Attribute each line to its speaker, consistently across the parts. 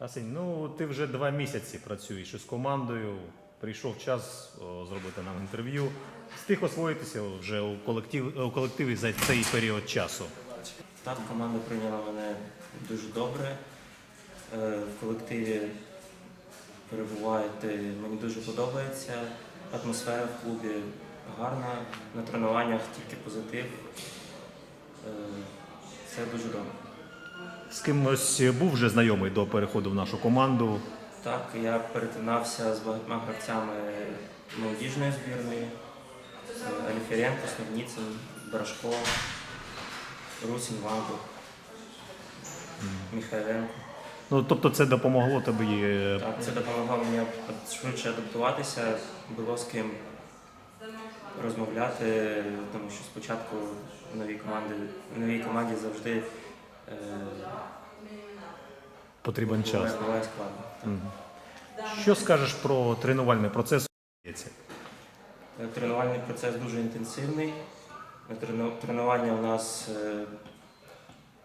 Speaker 1: Арсень, ну ти вже два місяці працюєш із командою. Прийшов час о, зробити нам інтерв'ю. Встиг освоїтися вже у, колектив, у колективі за цей період часу.
Speaker 2: Так, команда прийняла мене дуже добре. Е, В колективі перебуваєте, мені дуже подобається. Атмосфера в клубі гарна, на тренуваннях тільки позитив. Е, Все дуже добре.
Speaker 1: З кимось був вже знайомий до переходу в нашу команду.
Speaker 2: Так, я перетинався з багатьма гравцями молодіжної збірної. Це Аліфіренко, Сновніцин, Брашко, Русін, Ванко, Міхайленко.
Speaker 1: Ну тобто це допомогло тобі. е,
Speaker 2: Так, це допомогло мені швидше адаптуватися, було з ким розмовляти, тому що спочатку в новій команді, в новій команді завжди
Speaker 1: Потрібен час.
Speaker 2: буває складно.
Speaker 1: Мгм. Що скажеш про тренувальний процес?
Speaker 2: Е, Тренувальний процес дуже інтенсивний. Е, трену- Тренування у нас е,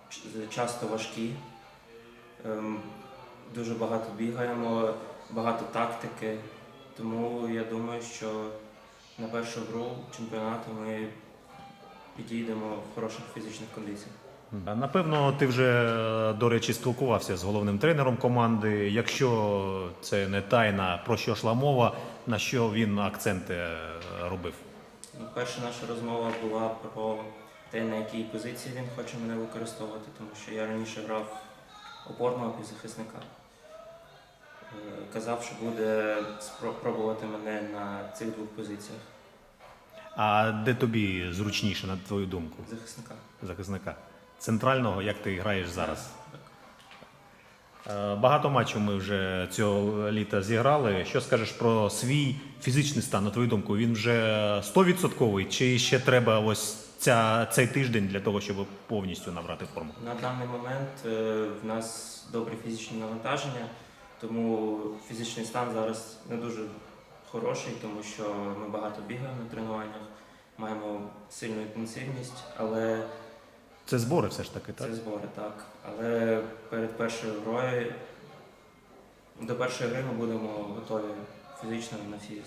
Speaker 2: ч- часто важкі. Ем, Дуже багато бігаємо, багато тактики. Тому я думаю, що на першу гру чемпіонату ми підійдемо в хороших фізичних кондиціях.
Speaker 1: Напевно, ти вже, е, до речі, спілкувався з головним тренером команди. Якщо це не тайна, про що йшла мова, на що він акценти е, робив?
Speaker 2: Перша наша розмова була про те, на якій позиції він хоче мене використовувати, тому що я раніше грав опорного півзахисника. Е, Казав, що буде спробувати мене на цих двох позиціях
Speaker 1: А де тобі зручніше, на твою думку,
Speaker 2: захисника.
Speaker 1: захисника? Центрального, як ти граєш зараз? Е, Багато матчів ми вже цього літа зіграли. Що скажеш про свій фізичний стан, на твою думку? Він вже 100% чи ще треба ось ця, цей тиждень для того, щоб повністю набрати форму?
Speaker 2: На даний момент е, в нас добре фізичне навантаження, тому фізичний стан зараз не дуже хороший, тому що ми багато бігаємо на тренуваннях, маємо сильну інтенсивність, але
Speaker 1: Це збори все ж таки, так?
Speaker 2: Це збори, так. Але перед першою грою, до першої гри ми будемо готові фізично на всі 100%.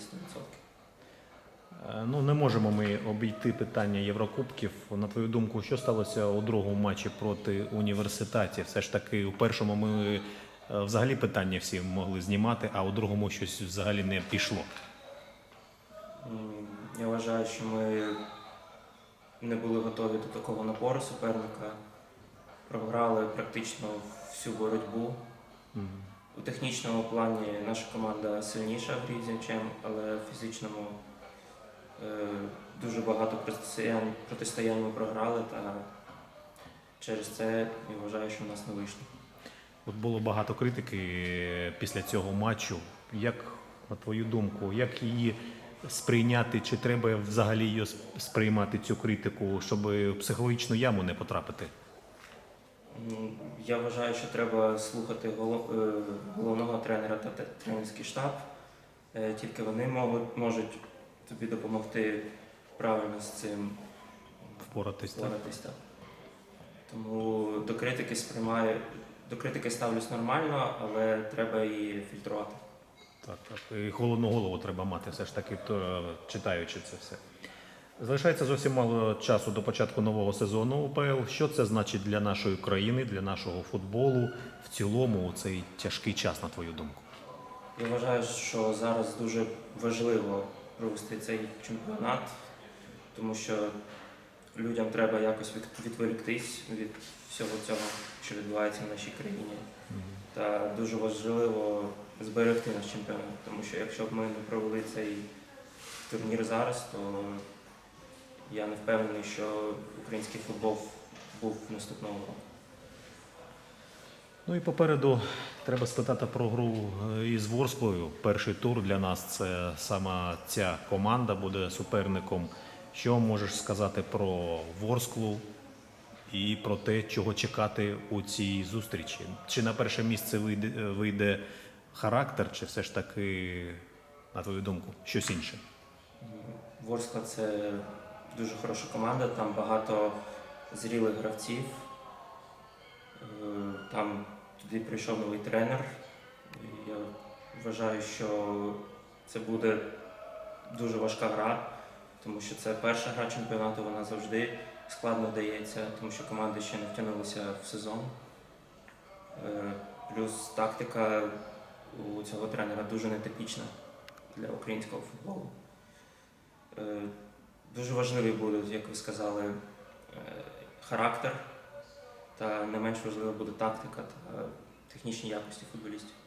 Speaker 1: Е, Ну, не можемо ми обійти питання Єврокубків. На твою думку, що сталося у другому матчі проти університетів? Все ж таки, у першому ми е, взагалі питання всі могли знімати, а у другому щось взагалі не пішло.
Speaker 2: Я вважаю, що ми не були готові до такого напору суперника. Програли практично всю боротьбу.
Speaker 1: Мгм.
Speaker 2: У технічному плані наша команда сильніша в грі з м'ячем, але в фізичному е, дуже багато протистоянь, протистоянь ми програли та через це я вважаю, що в нас не вийшло.
Speaker 1: От було багато критики після цього матчу. Як, на твою думку, як її сприйняти? Чи треба взагалі її сприймати цю критику, щоб в психологічну яму не потрапити?
Speaker 2: М, Я вважаю, що треба слухати е, головного тренера та тренерський штаб. Е, Тільки вони можуть, можуть тобі допомогти правильно з цим
Speaker 1: Впоратись
Speaker 2: впоратись. Так. Тому до критики сприймаю, до критики ставлюсь нормально, але треба її фільтрувати.
Speaker 1: Так, так. І холодну голову треба мати, все ж таки, то, читаючи це все. Залишається зовсім мало часу до початку нового сезону УПЛ. Що це значить для нашої країни, для нашого футболу в цілому у цей тяжкий час, на твою думку?
Speaker 2: Я вважаю, що зараз дуже важливо провести цей чемпіонат, тому що людям треба якось від- відволіктись від всього цього, що відбувається в нашій країні. Та дуже важливо зберегти наш чемпіонат, тому що якщо б ми не провели цей турнір зараз, то я не впевнений, що український футбол був наступного року.
Speaker 1: Ну і попереду треба спитати про гру е, із Ворсклою. Перший тур для нас це саме ця команда буде суперником. Що можеш сказати про Ворсклу і про те, чого чекати у цій зустрічі? Чи на перше місце вийде, вийде характер, чи все ж таки, на твою думку, щось інше?
Speaker 2: Ворскла це дуже хороша команда, там багато зрілих гравців. Е, Там туди прийшов новий тренер, Я вважаю, що це буде дуже важка гра, тому що це перша гра чемпіонату, вона завжди складно дається, тому що команди ще не втягнулися в сезон. Е, Плюс тактика у цього тренера дуже нетипічна для українського футболу. Е, Дуже важливий буде, як ви сказали, е, характер, та не менш важлива буде тактика та технічні якості футболістів.